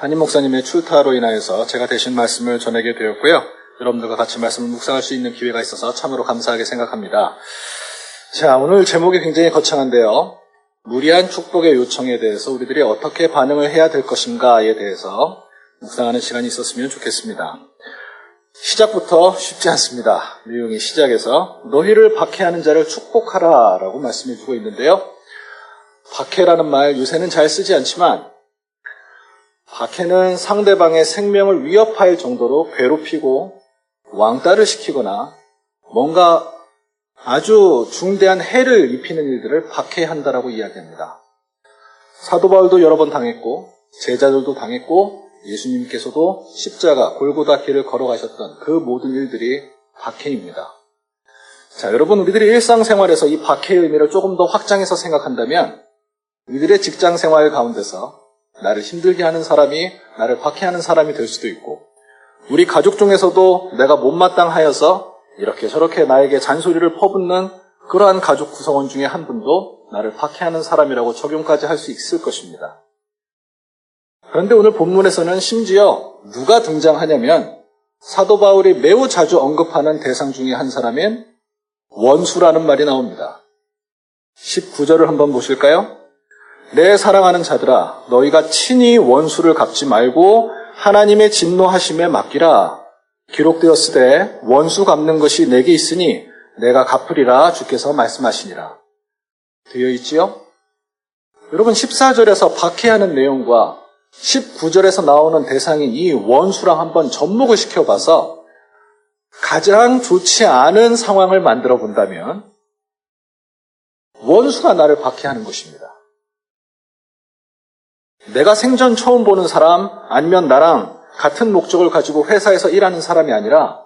담임 목사님의 출타로 인하여서 제가 대신 말씀을 전하게 되었고요. 여러분들과 같이 말씀을 묵상할 수 있는 기회가 있어서 참으로 감사하게 생각합니다. 자, 오늘 제목이 굉장히 거창한데요. 무리한 축복의 요청에 대해서 우리들이 어떻게 반응을 해야 될 것인가에 대해서 묵상하는 시간이 있었으면 좋겠습니다. 시작부터 쉽지 않습니다. 내용이 시작에서 너희를 박해하는 자를 축복하라 라고 말씀해 주고 있는데요. 박해라는 말 요새는 잘 쓰지 않지만 박해는 상대방의 생명을 위협할 정도로 괴롭히고 왕따를 시키거나 뭔가 아주 중대한 해를 입히는 일들을 박해한다라고 이야기합니다. 사도 바울도 여러 번 당했고 제자들도 당했고 예수님께서도 십자가 골고다 길을 걸어가셨던 그 모든 일들이 박해입니다. 자, 여러분 우리들이 일상생활에서 이 박해의 의미를 조금 더 확장해서 생각한다면 우리들의 직장 생활 가운데서 나를 힘들게 하는 사람이 나를 박해하는 사람이 될 수도 있고 우리 가족 중에서도 내가 못마땅하여서 이렇게 저렇게 나에게 잔소리를 퍼붓는 그러한 가족 구성원 중에 한 분도 나를 박해하는 사람이라고 적용까지 할 수 있을 것입니다. 그런데 오늘 본문에서는 심지어 누가 등장하냐면 사도 바울이 매우 자주 언급하는 대상 중에 한 사람인 원수라는 말이 나옵니다. 19절을 한번 보실까요? 내 사랑하는 자들아 너희가 친히 원수를 갚지 말고 하나님의 진노하심에 맡기라. 기록되었으되 원수 갚는 것이 내게 있으니 내가 갚으리라 주께서 말씀하시니라. 되어 있지요? 여러분 14절에서 박해하는 내용과 19절에서 나오는 대상인 이 원수랑 한번 접목을 시켜봐서 가장 좋지 않은 상황을 만들어 본다면 원수가 나를 박해하는 것입니다. 내가 생전 처음 보는 사람 아니면 나랑 같은 목적을 가지고 회사에서 일하는 사람이 아니라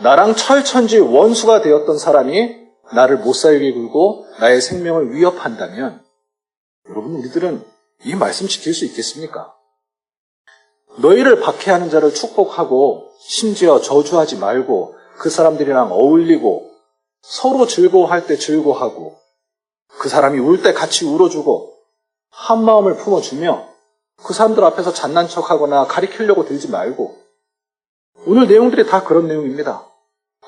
나랑 철천지 원수가 되었던 사람이 나를 못 살게 굴고 나의 생명을 위협한다면 여러분 우리들은 이 말씀 지킬 수 있겠습니까? 너희를 박해하는 자를 축복하고 심지어 저주하지 말고 그 사람들이랑 어울리고 서로 즐거워할 때 즐거워하고 그 사람이 울 때 같이 울어주고 한 마음을 품어주며 그 사람들 앞에서 잔난 척하거나 가리키려고 들지 말고 오늘 내용들이 다 그런 내용입니다.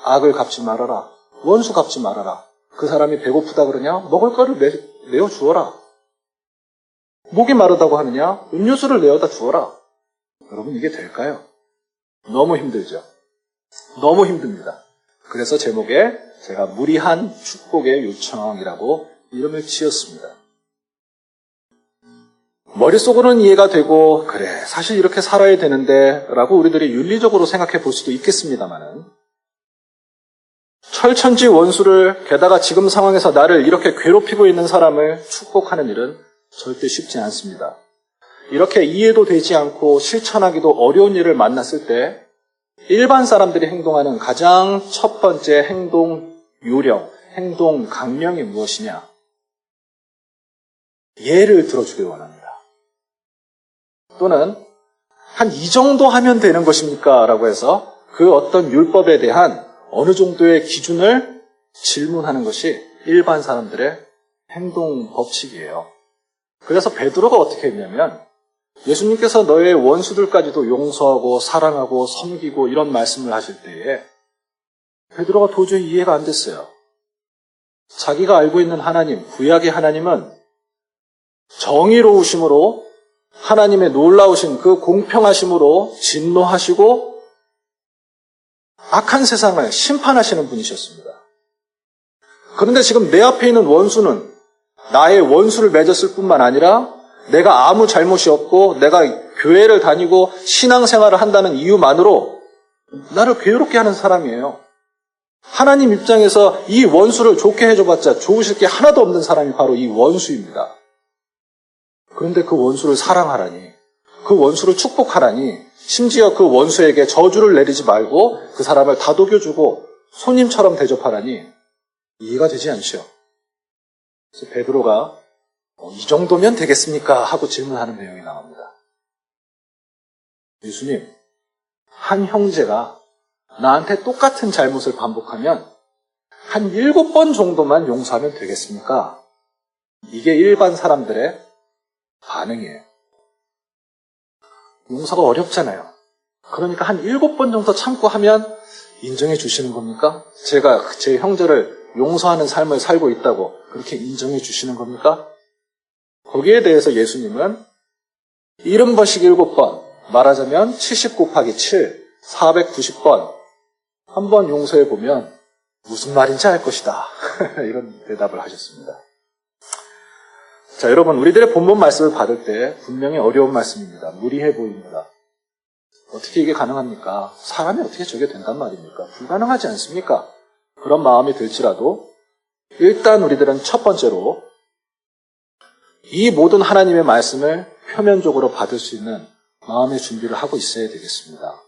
악을 갚지 말아라. 원수 갚지 말아라. 그 사람이 배고프다 그러냐? 먹을 거를 내, 내어 주어라. 목이 마르다고 하느냐? 음료수를 내어다 주어라. 여러분 이게 될까요? 너무 힘들죠. 너무 힘듭니다. 그래서 제목에 제가 무리한 축복의 요청이라고 이름을 지었습니다. 머릿속으로는 이해가 되고, 그래, 사실 이렇게 살아야 되는데, 라고 우리들이 윤리적으로 생각해 볼 수도 있겠습니다만은, 철천지 원수를, 게다가 지금 상황에서 나를 이렇게 괴롭히고 있는 사람을 축복하는 일은 절대 쉽지 않습니다. 이렇게 이해도 되지 않고 실천하기도 어려운 일을 만났을 때, 일반 사람들이 행동하는 가장 첫 번째 행동 요령, 행동 강령이 무엇이냐? 예를 들어주길 원합니다. 또는 한 이 정도 하면 되는 것입니까? 라고 해서 그 어떤 율법에 대한 어느 정도의 기준을 질문하는 것이 일반 사람들의 행동 법칙이에요. 그래서 베드로가 어떻게 했냐면 예수님께서 너의 원수들까지도 용서하고 사랑하고 섬기고 이런 말씀을 하실 때에 베드로가 도저히 이해가 안 됐어요. 자기가 알고 있는 하나님, 구약의 하나님은 정의로우심으로 하나님의 놀라우신 그 공평하심으로 진노하시고 악한 세상을 심판하시는 분이셨습니다. 그런데 지금 내 앞에 있는 원수는 나의 원수를 맺었을 뿐만 아니라 내가 아무 잘못이 없고 내가 교회를 다니고 신앙생활을 한다는 이유만으로 나를 괴롭게 하는 사람이에요. 하나님 입장에서 이 원수를 좋게 해줘봤자 좋으실 게 하나도 없는 사람이 바로 이 원수입니다. 그런데 그 원수를 사랑하라니, 그 원수를 축복하라니, 심지어 그 원수에게 저주를 내리지 말고 그 사람을 다독여주고 손님처럼 대접하라니 이해가 되지 않죠. 그래서 베드로가 어, 이 정도면 되겠습니까? 하고 질문하는 내용이 나옵니다. 예수님, 한 형제가 나한테 똑같은 잘못을 반복하면 한 일곱 번 정도만 용서하면 되겠습니까? 이게 일반 사람들의 반응이에요. 용서가 어렵잖아요. 그러니까 한 일곱 번 정도 참고 하면 인정해 주시는 겁니까? 제가 제 형제를 용서하는 삶을 살고 있다고 그렇게 인정해 주시는 겁니까? 거기에 대해서 예수님은 70번씩 7번, 말하자면 70 곱하기 7, 490번, 한번 용서해 보면 무슨 말인지 알 것이다. 이런 대답을 하셨습니다. 자, 여러분, 우리들의 본문 말씀을 받을 때 분명히 어려운 말씀입니다. 무리해 보입니다. 어떻게 이게 가능합니까? 사람이 어떻게 저게 된단 말입니까? 불가능하지 않습니까? 그런 마음이 들지라도 일단 우리들은 첫 번째로 이 모든 하나님의 말씀을 표면적으로 받을 수 있는 마음의 준비를 하고 있어야 되겠습니다.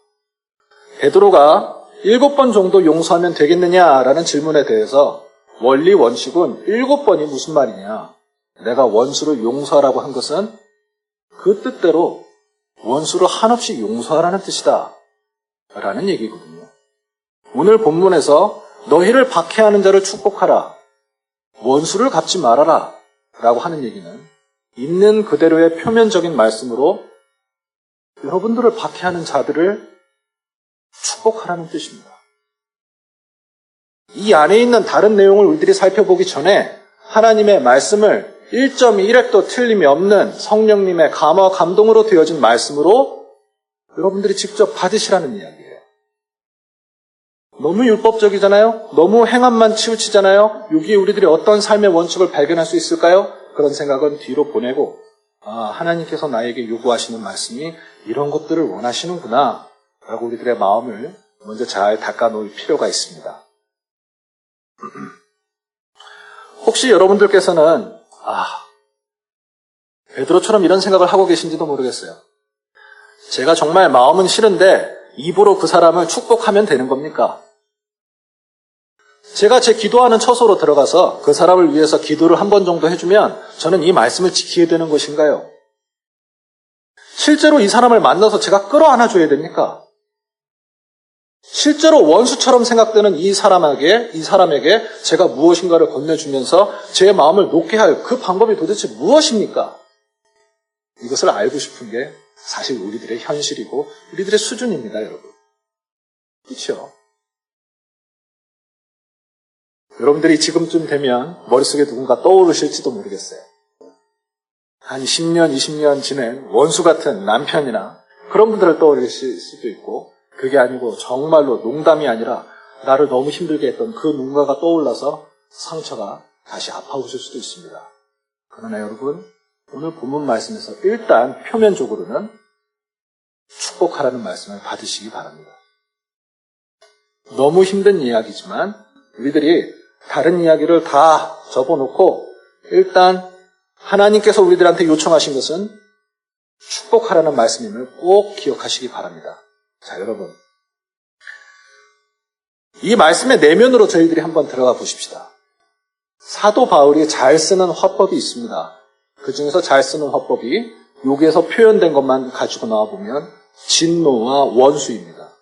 베드로가 일곱 번 정도 용서하면 되겠느냐라는 질문에 대해서 원리 원칙은 일곱 번이 무슨 말이냐? 내가 원수를 용서하라고 한 것은 그 뜻대로 원수를 한없이 용서하라는 뜻이다. 라는 얘기거든요. 오늘 본문에서 너희를 박해하는 자를 축복하라. 원수를 갚지 말아라. 라고 하는 얘기는 있는 그대로의 표면적인 말씀으로 여러분들을 박해하는 자들을 축복하라는 뜻입니다. 이 안에 있는 다른 내용을 우리들이 살펴보기 전에 하나님의 말씀을 1.1핵도 틀림이 없는 성령님의 감화 감동으로 되어진 말씀으로 여러분들이 직접 받으시라는 이야기예요. 너무 율법적이잖아요? 너무 행함만 치우치잖아요? 여기에 우리들이 어떤 삶의 원칙을 발견할 수 있을까요? 그런 생각은 뒤로 보내고, 아, 하나님께서 나에게 요구하시는 말씀이 이런 것들을 원하시는구나. 라고 우리들의 마음을 먼저 잘 닦아놓을 필요가 있습니다. 혹시 여러분들께서는 아 베드로처럼 이런 생각을 하고 계신지도 모르겠어요. 제가 정말 마음은 싫은데 입으로 그 사람을 축복하면 되는 겁니까? 제가 제 기도하는 처소로 들어가서 그 사람을 위해서 기도를 한 번 정도 해주면 저는 이 말씀을 지키게 되는 것인가요? 실제로 이 사람을 만나서 제가 끌어안아 줘야 됩니까? 실제로 원수처럼 생각되는 이 사람에게, 이 사람에게 제가 무엇인가를 건네주면서 제 마음을 놓게 할 그 방법이 도대체 무엇입니까? 이것을 알고 싶은 게 사실 우리들의 현실이고 우리들의 수준입니다, 여러분. 그렇죠? 여러분들이 지금쯤 되면 머릿속에 누군가 떠오르실지도 모르겠어요. 한 10년, 20년 지낸 원수 같은 남편이나 그런 분들을 떠올리실 수도 있고 그게 아니고 정말로 농담이 아니라 나를 너무 힘들게 했던 그 누군가가 떠올라서 상처가 다시 아파오실 수도 있습니다. 그러나 여러분, 오늘 본문 말씀에서 일단 표면적으로는 축복하라는 말씀을 받으시기 바랍니다. 너무 힘든 이야기지만 우리들이 다른 이야기를 다 접어놓고 일단 하나님께서 우리들한테 요청하신 것은 축복하라는 말씀임을 꼭 기억하시기 바랍니다. 자, 여러분. 이 말씀의 내면으로 저희들이 한번 들어가 보십시다. 사도 바울이 잘 쓰는 화법이 있습니다. 그 중에서 잘 쓰는 화법이 여기에서 표현된 것만 가지고 나와 보면 진노와 원수입니다.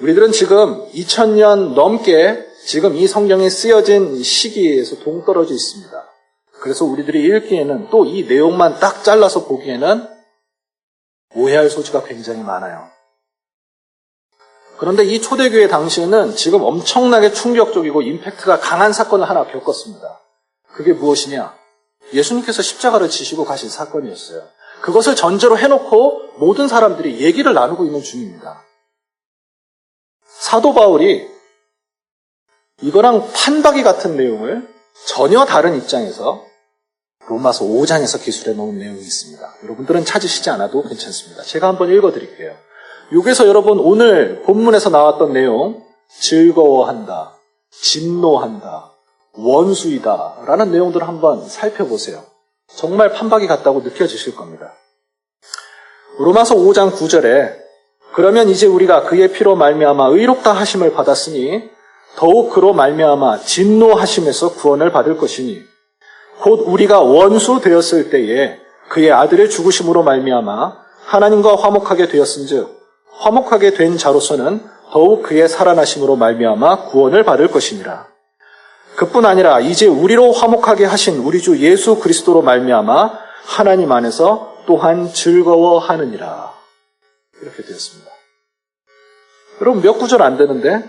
우리들은 지금 2000년 넘게 지금 이 성경이 쓰여진 시기에서 동떨어져 있습니다. 그래서 우리들이 읽기에는 또 이 내용만 딱 잘라서 보기에는 오해할 소지가 굉장히 많아요. 그런데 이 초대교회 당시에는 지금 엄청나게 충격적이고 임팩트가 강한 사건을 하나 겪었습니다. 그게 무엇이냐? 예수님께서 십자가를 지시고 가신 사건이었어요. 그것을 전제로 해놓고 모든 사람들이 얘기를 나누고 있는 중입니다. 사도 바울이 이거랑 판박이 같은 내용을 전혀 다른 입장에서 로마서 5장에서 기술해 놓은 내용이 있습니다. 여러분들은 찾으시지 않아도 괜찮습니다. 제가 한번 읽어 드릴게요. 여기서 여러분 오늘 본문에서 나왔던 내용 즐거워한다, 진노한다, 원수이다 라는 내용들을 한번 살펴보세요. 정말 판박이 같다고 느껴지실 겁니다. 로마서 5장 9절에 그러면 이제 우리가 그의 피로 말미암아 의롭다 하심을 받았으니 더욱 그로 말미암아 진노하심에서 구원을 받을 것이니 곧 우리가 원수 되었을 때에 그의 아들의 죽으심으로 말미암아 하나님과 화목하게 되었은즉 화목하게 된 자로서는 더욱 그의 살아나심으로 말미암아 구원을 받을 것이니라. 그뿐 아니라 이제 우리로 화목하게 하신 우리 주 예수 그리스도로 말미암아 하나님 안에서 또한 즐거워하느니라. 이렇게 되었습니다. 여러분 몇 구절 안 되는데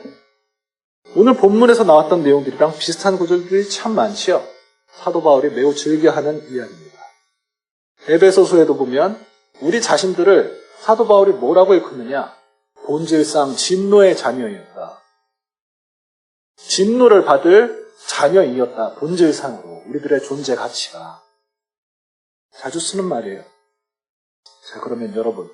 오늘 본문에서 나왔던 내용들이랑 비슷한 구절들이 참 많지요. 사도 바울이 매우 즐겨하는 이야기입니다. 에베소서에도 보면 우리 자신들을 사도 바울이 뭐라고 일컫느냐? 본질상 진노의 자녀이었다. 진노를 받을 자녀이었다. 본질상으로 우리들의 존재 가치가 자주 쓰는 말이에요. 자 그러면 여러분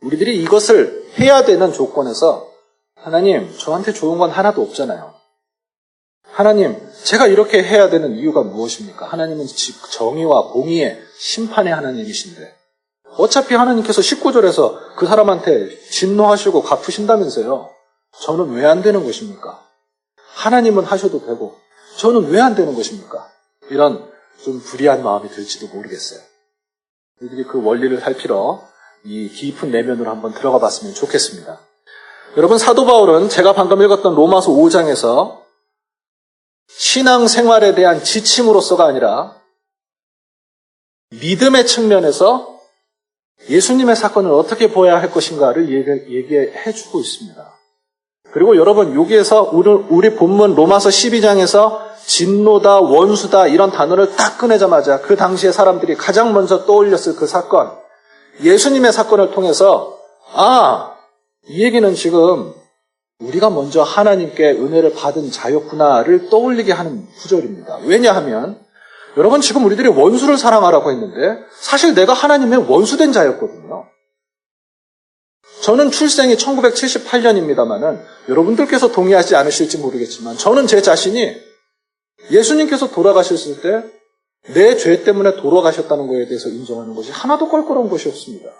우리들이 이것을 해야 되는 조건에서 하나님 저한테 좋은 건 하나도 없잖아요. 하나님 제가 이렇게 해야 되는 이유가 무엇입니까? 하나님은 즉 정의와 공의의 심판의 하나님이신데 어차피 하나님께서 19절에서 그 사람한테 진노하시고 갚으신다면서요. 저는 왜 안 되는 것입니까? 하나님은 하셔도 되고 저는 왜 안 되는 것입니까? 이런 좀 불의한 마음이 들지도 모르겠어요. 우리들이 그 원리를 살피러 이 깊은 내면으로 한번 들어가 봤으면 좋겠습니다. 여러분 사도 바울은 제가 방금 읽었던 로마서 5장에서 신앙 생활에 대한 지침으로서가 아니라 믿음의 측면에서 예수님의 사건을 어떻게 보아야 할 것인가를 얘기해 주고 있습니다. 그리고 여러분 여기에서 우리, 본문 로마서 12장에서 진노다 원수다 이런 단어를 딱 꺼내자마자 그 당시에 사람들이 가장 먼저 떠올렸을 그 사건 예수님의 사건을 통해서 아 이 얘기는 지금 우리가 먼저 하나님께 은혜를 받은 자였구나를 떠올리게 하는 구절입니다. 왜냐하면 여러분 지금 우리들이 원수를 사랑하라고 했는데 사실 내가 하나님의 원수된 자였거든요. 저는 출생이 1978년입니다만은 여러분들께서 동의하지 않으실지 모르겠지만 저는 제 자신이 예수님께서 돌아가셨을 때 내 죄 때문에 돌아가셨다는 것에 대해서 인정하는 것이 하나도 껄끄러운 것이 없습니다.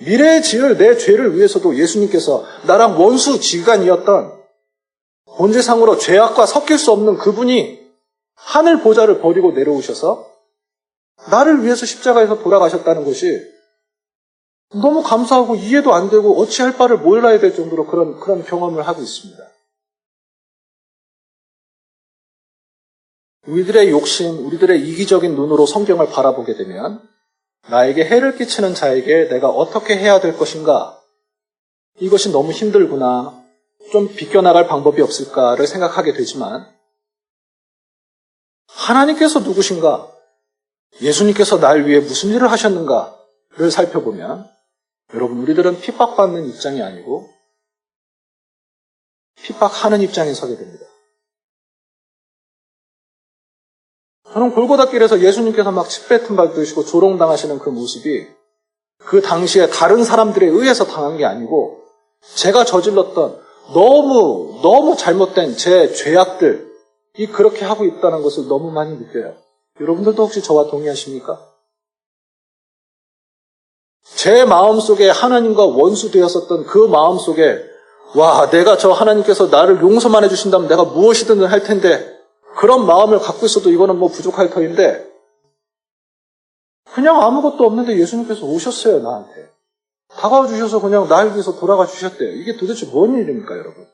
미래에 지을 내 죄를 위해서도 예수님께서 나랑 원수 지간이었던 본질상으로 죄악과 섞일 수 없는 그분이 하늘 보좌를 버리고 내려오셔서 나를 위해서 십자가에서 돌아가셨다는 것이 너무 감사하고 이해도 안 되고 어찌할 바를 몰라야 될 정도로 그런, 그런 경험을 하고 있습니다. 우리들의 욕심, 우리들의 이기적인 눈으로 성경을 바라보게 되면 나에게 해를 끼치는 자에게 내가 어떻게 해야 될 것인가? 이것이 너무 힘들구나. 좀 비껴나갈 방법이 없을까를 생각하게 되지만 하나님께서 누구신가? 예수님께서 날 위해 무슨 일을 하셨는가를 살펴보면 여러분 우리들은 핍박받는 입장이 아니고 핍박하는 입장에 서게 됩니다. 저는 골고다 길에서 예수님께서 막 침뱉음 받으시고 조롱당하시는 그 모습이 그 당시에 다른 사람들에 의해서 당한 게 아니고 제가 저질렀던 너무 너무 잘못된 제 죄악들 이 그렇게 하고 있다는 것을 너무 많이 느껴요. 여러분들도 혹시 저와 동의하십니까? 제 마음 속에 하나님과 원수 되었었던 그 마음 속에 와 내가 저 하나님께서 나를 용서만 해주신다면 내가 무엇이든 할 텐데 그런 마음을 갖고 있어도 이거는 뭐 부족할 터인데 그냥 아무것도 없는데 예수님께서 오셨어요 나한테 다가와 주셔서 그냥 나를 위해서 돌아가 주셨대요 이게 도대체 뭔 일입니까 여러분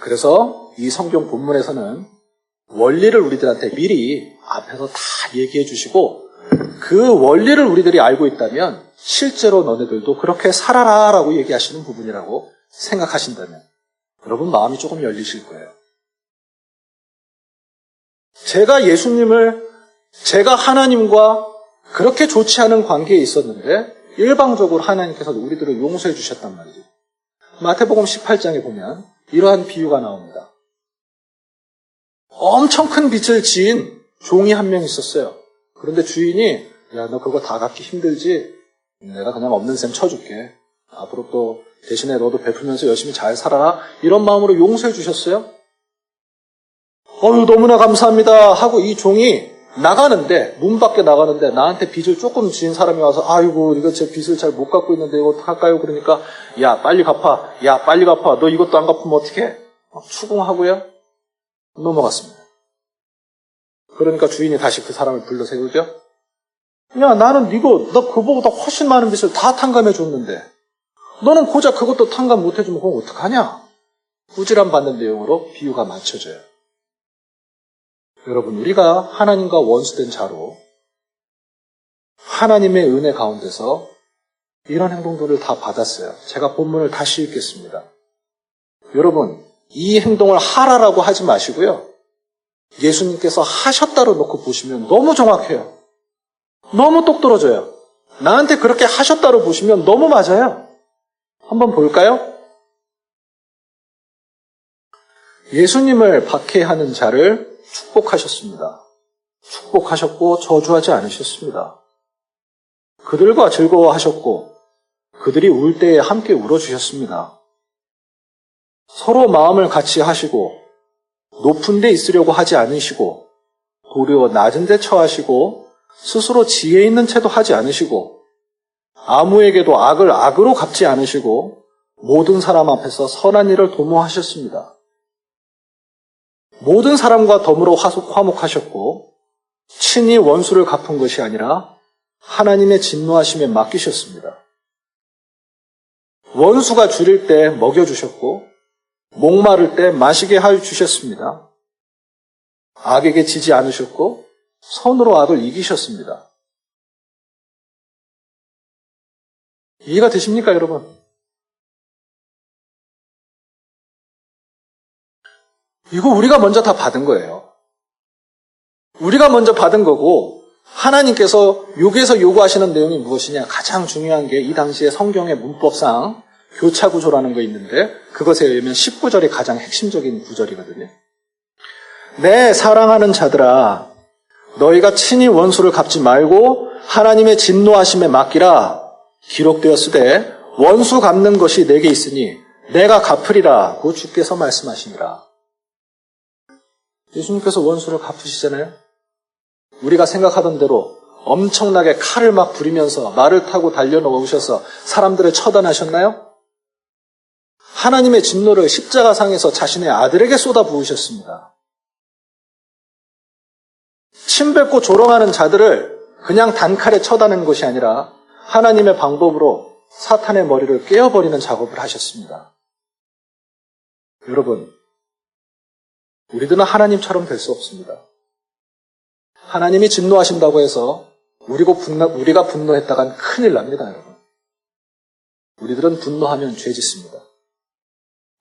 그래서 이 성경 본문에서는 원리를 우리들한테 미리 앞에서 다 얘기해 주시고 그 원리를 우리들이 알고 있다면 실제로 너네들도 그렇게 살아라 라고 얘기하시는 부분이라고 생각하신다면 여러분 마음이 조금 열리실 거예요. 제가 예수님을 제가 하나님과 그렇게 좋지 않은 관계에 있었는데 일방적으로 하나님께서 우리들을 용서해 주셨단 말이죠. 마태복음 18장에 보면 이러한 비유가 나옵니다. 엄청 큰 빚을 지은 종이 한 명 있었어요. 그런데 주인이 야 너 그거 다 갚기 힘들지? 내가 그냥 없는 셈 쳐줄게. 앞으로 또 대신에 너도 베풀면서 열심히 잘 살아라. 이런 마음으로 용서해 주셨어요. 어유 너무나 감사합니다 하고 이 종이 나가는데 문 밖에 나가는데 나한테 빚을 조금 지은 사람이 와서 아이고 이거 제 빚을 잘 못 갚고 있는데 이거 어떡할까요? 그러니까 야 빨리 갚아 야 빨리 갚아 너 이것도 안 갚으면? 막 추궁하고요 넘어갔습니다. 그러니까 주인이 다시 그 사람을 불러 세우죠. 야 나는 이거 너 그보다 훨씬 많은 빚을 다 탕감해 줬는데 너는 고작 그것도 탕감 못 해주면 그건 어떡하냐? 꾸지람 받는 내용으로 비유가 맞춰져요. 여러분, 우리가 하나님과 원수된 자로 하나님의 은혜 가운데서 이런 행동들을 다 받았어요. 제가 본문을 다시 읽겠습니다. 여러분, 이 행동을 하라라고 하지 마시고요. 예수님께서 하셨다로 놓고 보시면 너무 정확해요. 너무 똑 떨어져요. 나한테 그렇게 하셨다로 보시면 너무 맞아요. 한번 볼까요? 예수님을 박해하는 자를 축복하셨습니다. 축복하셨고 저주하지 않으셨습니다. 그들과 즐거워하셨고 그들이 울 때에 함께 울어주셨습니다. 서로 마음을 같이 하시고 높은 데 있으려고 하지 않으시고 도리어 낮은 데 처하시고 스스로 지혜 있는 채도 하지 않으시고 아무에게도 악을 악으로 갚지 않으시고 모든 사람 앞에서 선한 일을 도모하셨습니다. 모든 사람과 화속 화목하셨고 친히 원수를 갚은 것이 아니라 하나님의 진노하심에 맡기셨습니다. 원수가 줄일 때 먹여주셨고 목마를 때 마시게 하여 주셨습니다. 악에게 지지 않으셨고 선으로 악을 이기셨습니다. 이해가 되십니까, 여러분? 이거 우리가 먼저 다 받은 거예요. 우리가 먼저 받은 거고 하나님께서 여기에서 요구하시는 내용이 무엇이냐? 가장 중요한 게 이 당시에 성경의 문법상 교차 구조라는 거 있는데 그것에 의하면 19절이 가장 핵심적인 구절이거든요. 내 사랑하는 자들아 너희가 친히 원수를 갚지 말고 하나님의 진노하심에 맡기라 기록되었으되 원수 갚는 것이 내게 있으니 내가 갚으리라 고 주께서 말씀하시니라. 예수님께서 원수를 갚으시잖아요. 우리가 생각하던 대로 엄청나게 칼을 막 부리면서 말을 타고 달려놓으셔서 사람들을 처단하셨나요? 하나님의 진노를 십자가상에서 자신의 아들에게 쏟아 부으셨습니다. 침뱉고 조롱하는 자들을 그냥 단칼에 쳐다는 것이 아니라 하나님의 방법으로 사탄의 머리를 깨어버리는 작업을 하셨습니다. 여러분, 우리들은 하나님처럼 될 수 없습니다. 하나님이 진노하신다고 해서 우리가, 분노, 우리가 분노했다간 큰일 납니다, 여러분. 우리들은 분노하면 죄 짓습니다.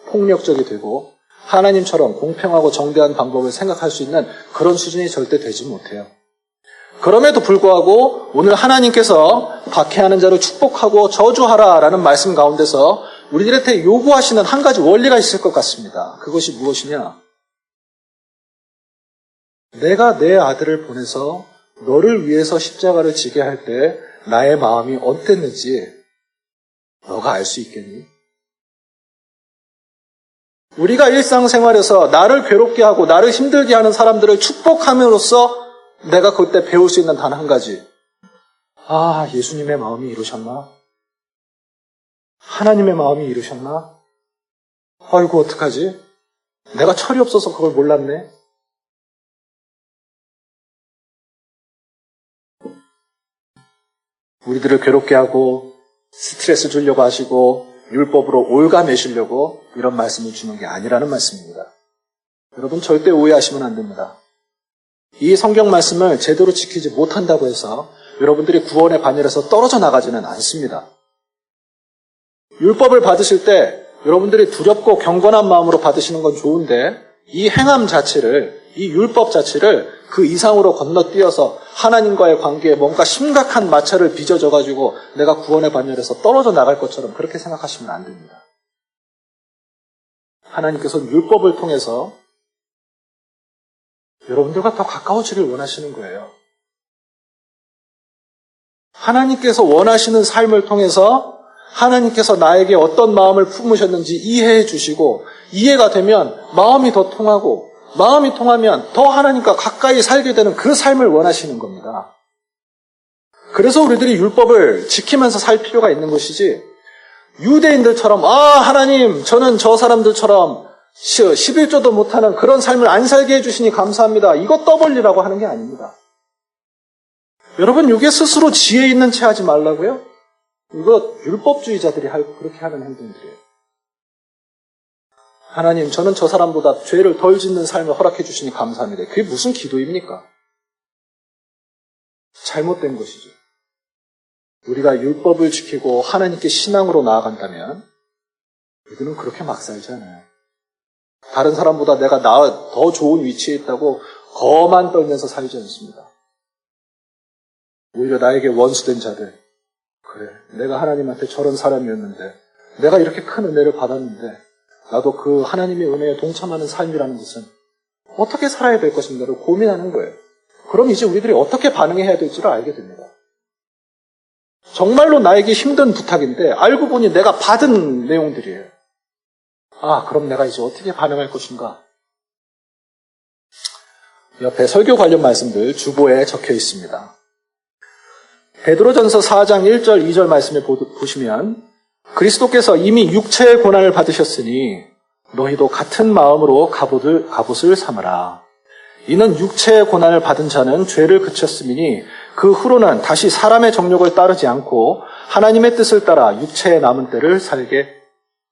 폭력적이 되고 하나님처럼 공평하고 정대한 방법을 생각할 수 있는 그런 수준이 절대 되지 못해요. 그럼에도 불구하고 오늘 하나님께서 박해하는 자를 축복하고 저주하라라는 말씀 가운데서 우리들한테 요구하시는 한 가지 원리가 있을 것 같습니다. 그것이 무엇이냐? 내가 내 아들을 보내서 너를 위해서 십자가를 지게 할 때 나의 마음이 어땠는지 너가 알 수 있겠니? 우리가 일상생활에서 나를 괴롭게 하고 나를 힘들게 하는 사람들을 축복함으로써 내가 그때 배울 수 있는 단 한 가지. 아, 예수님의 마음이 이러셨나? 하나님의 마음이 이러셨나? 아이고, 어떡하지? 내가 철이 없어서 그걸 몰랐네. 우리들을 괴롭게 하고 스트레스 주려고 하시고 율법으로 올가매시려고 이런 말씀을 주는 게 아니라는 말씀입니다. 여러분 절대 오해하시면 안 됩니다. 이 성경 말씀을 제대로 지키지 못한다고 해서 여러분들이 구원의 반열에서 떨어져 나가지는 않습니다. 율법을 받으실 때 여러분들이 두렵고 경건한 마음으로 받으시는 건 좋은데 이 행함 자체를 이 율법 자체를 그 이상으로 건너뛰어서 하나님과의 관계에 뭔가 심각한 마찰을 빚어져 가지고 내가 구원의 반열에서 떨어져 나갈 것처럼 그렇게 생각하시면 안 됩니다. 하나님께서 율법을 통해서 여러분들과 더 가까워지길 원하시는 거예요. 하나님께서 원하시는 삶을 통해서 하나님께서 나에게 어떤 마음을 품으셨는지 이해해 주시고 이해가 되면 마음이 더 통하고 마음이 통하면 더 하나님과 가까이 살게 되는 그 삶을 원하시는 겁니다. 그래서 우리들이 율법을 지키면서 살 필요가 있는 것이지 유대인들처럼 아 하나님 저는 저 사람들처럼 11조도 못하는 그런 삶을 안 살게 해주시니 감사합니다. 이거 떠벌리라고 하는 게 아닙니다. 여러분 이게 스스로 지혜 있는 채 하지 말라고요? 이거 율법주의자들이 그렇게 하는 행동들이에요. 하나님, 저는 저 사람보다 죄를 덜 짓는 삶을 허락해 주시니 감사합니다. 그게 무슨 기도입니까? 잘못된 것이죠. 우리가 율법을 지키고 하나님께 신앙으로 나아간다면 우리는 그렇게 막 살지 않아요. 다른 사람보다 내가 나, 더 좋은 위치에 있다고 거만 떨면서 살지 않습니다. 오히려 나에게 원수된 자들, 그래, 내가 하나님한테 저런 사람이었는데, 내가 이렇게 큰 은혜를 받았는데, 나도 그 하나님의 은혜에 동참하는 삶이라는 것은 어떻게 살아야 될 것인가를 고민하는 거예요. 그럼 이제 우리들이 어떻게 반응해야 될지를 알게 됩니다. 정말로 나에게 힘든 부탁인데, 알고 보니 내가 받은 내용들이에요. 아, 그럼 내가 이제 어떻게 반응할 것인가? 옆에 설교 관련 말씀들 주보에 적혀 있습니다. 베드로전서 4장 1절 2절 말씀을 보시면 그리스도께서 이미 육체의 고난을 받으셨으니 너희도 같은 마음으로 갑옷을, 갑옷을 삼으라. 이는 육체의 고난을 받은 자는 죄를 그쳤음이니 그 후로는 다시 사람의 정욕을 따르지 않고 하나님의 뜻을 따라 육체의 남은 때를 살게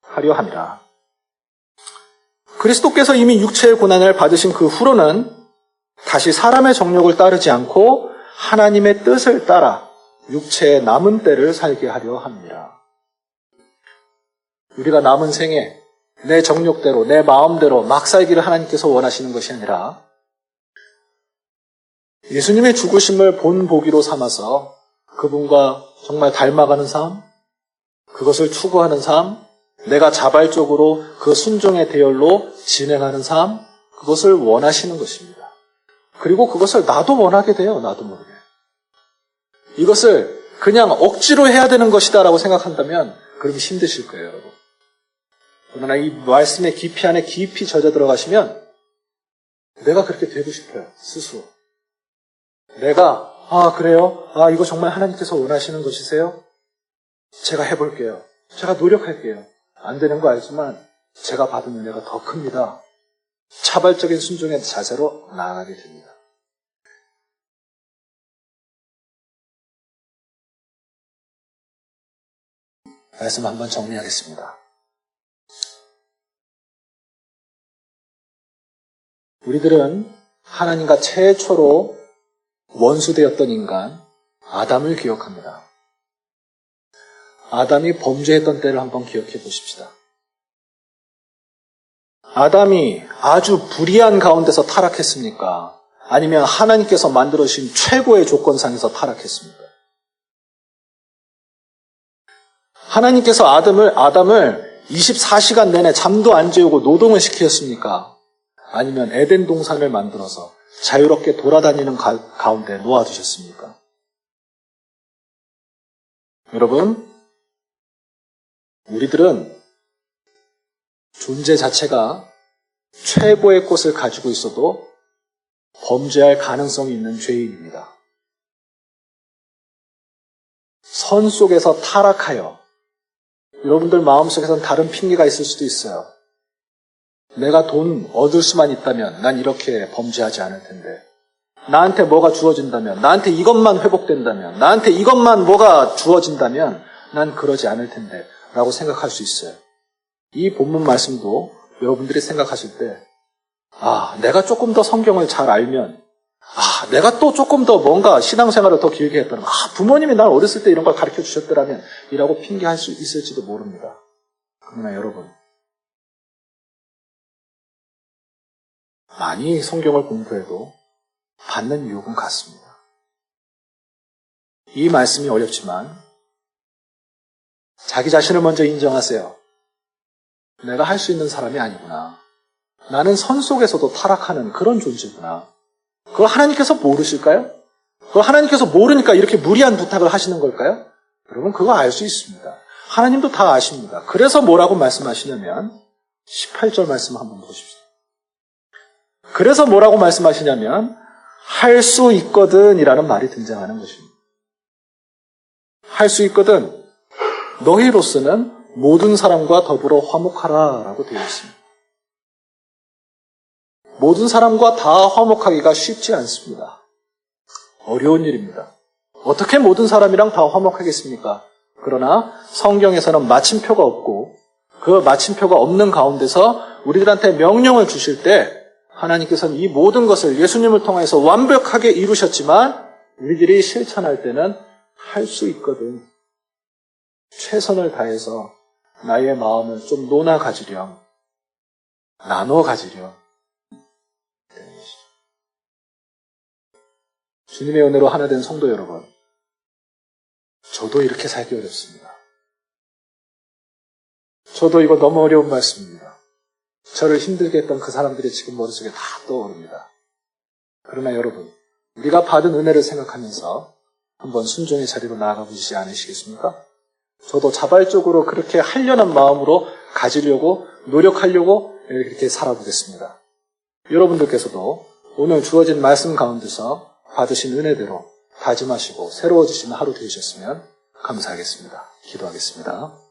하려 함이라. 그리스도께서 이미 육체의 고난을 받으신 그 후로는 다시 사람의 정욕을 따르지 않고 하나님의 뜻을 따라 육체의 남은 때를 살게 하려 합니다. 우리가 남은 생에 내 정욕대로, 내 마음대로 막 살기를 하나님께서 원하시는 것이 아니라 예수님의 죽으심을 본 보기로 삼아서 그분과 정말 닮아가는 삶, 그것을 추구하는 삶, 내가 자발적으로 그 순종의 대열로 진행하는 삶, 그것을 원하시는 것입니다. 그리고 그것을 나도 원하게 돼요, 나도 모르게. 이것을 그냥 억지로 해야 되는 것이다라고 생각한다면, 그럼 힘드실 거예요, 여러분. 그러나 이 말씀의 깊이 안에 깊이 젖어 들어가시면, 내가 그렇게 되고 싶어요, 스스로. 내가, 아, 그래요? 아, 이거 정말 하나님께서 원하시는 것이세요? 제가 해볼게요. 제가 노력할게요. 안 되는 거 알지만 제가 받은 은혜가 더 큽니다. 차발적인 순종의 자세로 나아가게 됩니다. 말씀 한번 정리하겠습니다. 우리들은 하나님과 최초로 원수되었던 인간, 아담을 기억합니다. 아담이 범죄했던 때를 한번 기억해 보십시다. 아담이 아주 불의한 가운데서 타락했습니까? 아니면 하나님께서 만들어 주신 최고의 조건상에서 타락했습니까? 하나님께서 아담을, 아담을 24시간 내내 잠도 안 재우고 노동을 시키셨습니까? 아니면 에덴 동산을 만들어서 자유롭게 돌아다니는 가, 가운데 놓아두셨습니까? 여러분, 우리들은 존재 자체가 최고의 꽃을 가지고 있어도 범죄할 가능성이 있는 죄인입니다. 선 속에서 타락하여 여러분들 마음속에선 다른 핑계가 있을 수도 있어요. 내가 돈 얻을 수만 있다면 난 이렇게 범죄하지 않을 텐데. 나한테 뭐가 주어진다면, 나한테 이것만 회복된다면, 나한테 이것만 뭐가 주어진다면 난 그러지 않을 텐데. 라고 생각할 수 있어요. 이 본문 말씀도 여러분들이 생각하실 때, 아, 내가 조금 더 성경을 잘 알면, 아, 내가 또 조금 더 뭔가 신앙생활을 더 길게 했다면, 아, 부모님이 날 어렸을 때 이런 걸 가르쳐 주셨더라면, 이라고 핑계할 수 있을지도 모릅니다. 그러나 여러분, 많이 성경을 공부해도 받는 유혹은 같습니다. 이 말씀이 어렵지만, 자기 자신을 먼저 인정하세요. 내가 할 수 있는 사람이 아니구나. 나는 선 속에서도 타락하는 그런 존재구나. 그걸 하나님께서 모르실까요? 그걸 하나님께서 모르니까 이렇게 무리한 부탁을 하시는 걸까요? 여러분, 그거 알 수 있습니다. 하나님도 다 아십니다. 그래서 뭐라고 말씀하시냐면, 18절 말씀 한번 보십시오. 그래서 뭐라고 말씀하시냐면, 할 수 있거든 이라는 말이 등장하는 것입니다. 할 수 있거든. 너희로서는 모든 사람과 더불어 화목하라 라고 되어 있습니다. 모든 사람과 다 화목하기가 쉽지 않습니다. 어려운 일입니다. 어떻게 모든 사람이랑 다 화목하겠습니까? 그러나 성경에서는 마침표가 없고 그 마침표가 없는 가운데서 우리들한테 명령을 주실 때 하나님께서는 이 모든 것을 예수님을 통해서 완벽하게 이루셨지만 우리들이 실천할 때는 할 수 있거든. 최선을 다해서 나의 마음을 좀 놓아 가지렴. 나눠 가지렴. 주님의 은혜로 하나 된 성도 여러분. 저도 이렇게 살기 어렵습니다. 저도 이거 너무 어려운 말씀입니다. 저를 힘들게 했던 그 사람들이 지금 머릿속에 다 떠오릅니다. 그러나 여러분, 우리가 받은 은혜를 생각하면서 한번 순종의 자리로 나아가 보시지 않으시겠습니까? 저도 자발적으로 그렇게 하려는 마음으로 가지려고 노력하려고 이렇게 살아보겠습니다. 여러분들께서도 오늘 주어진 말씀 가운데서 받으신 은혜대로 다짐하시고 새로워지시는 하루 되셨으면 감사하겠습니다. 기도하겠습니다.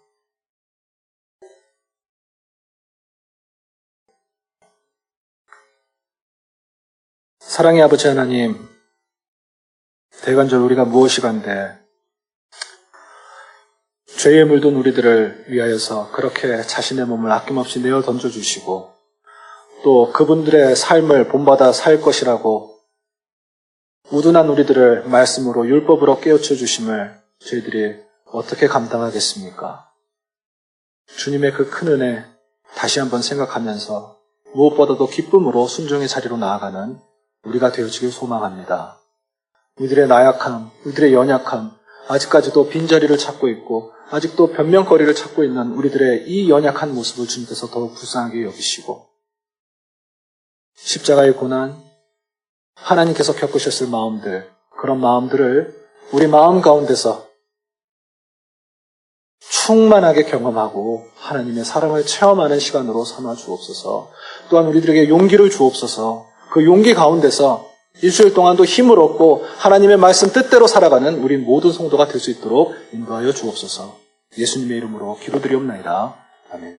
사랑의 아버지 하나님, 대관절 우리가 무엇이 간데 죄에 물든 우리들을 위하여서 그렇게 자신의 몸을 아낌없이 내어 던져주시고 또 그분들의 삶을 본받아 살 것이라고 우둔한 우리들을 말씀으로 율법으로 깨우쳐 주심을 저희들이 어떻게 감당하겠습니까? 주님의 그 큰 은혜 다시 한번 생각하면서 무엇보다도 기쁨으로 순종의 자리로 나아가는 우리가 되어지길 소망합니다. 우리들의 나약함, 우리들의 연약함, 아직까지도 빈자리를 찾고 있고 아직도 변명거리를 찾고 있는 우리들의 이 연약한 모습을 주님께서 더욱 불쌍하게 여기시고 십자가의 고난, 하나님께서 겪으셨을 마음들, 그런 마음들을 우리 마음 가운데서 충만하게 경험하고 하나님의 사랑을 체험하는 시간으로 삼아 주옵소서. 또한 우리들에게 용기를 주옵소서. 그 용기 가운데서 일주일 동안도 힘을 얻고 하나님의 말씀 뜻대로 살아가는 우리 모든 성도가 될 수 있도록 인도하여 주옵소서. 예수님의 이름으로 기도드리옵나이다. 아멘.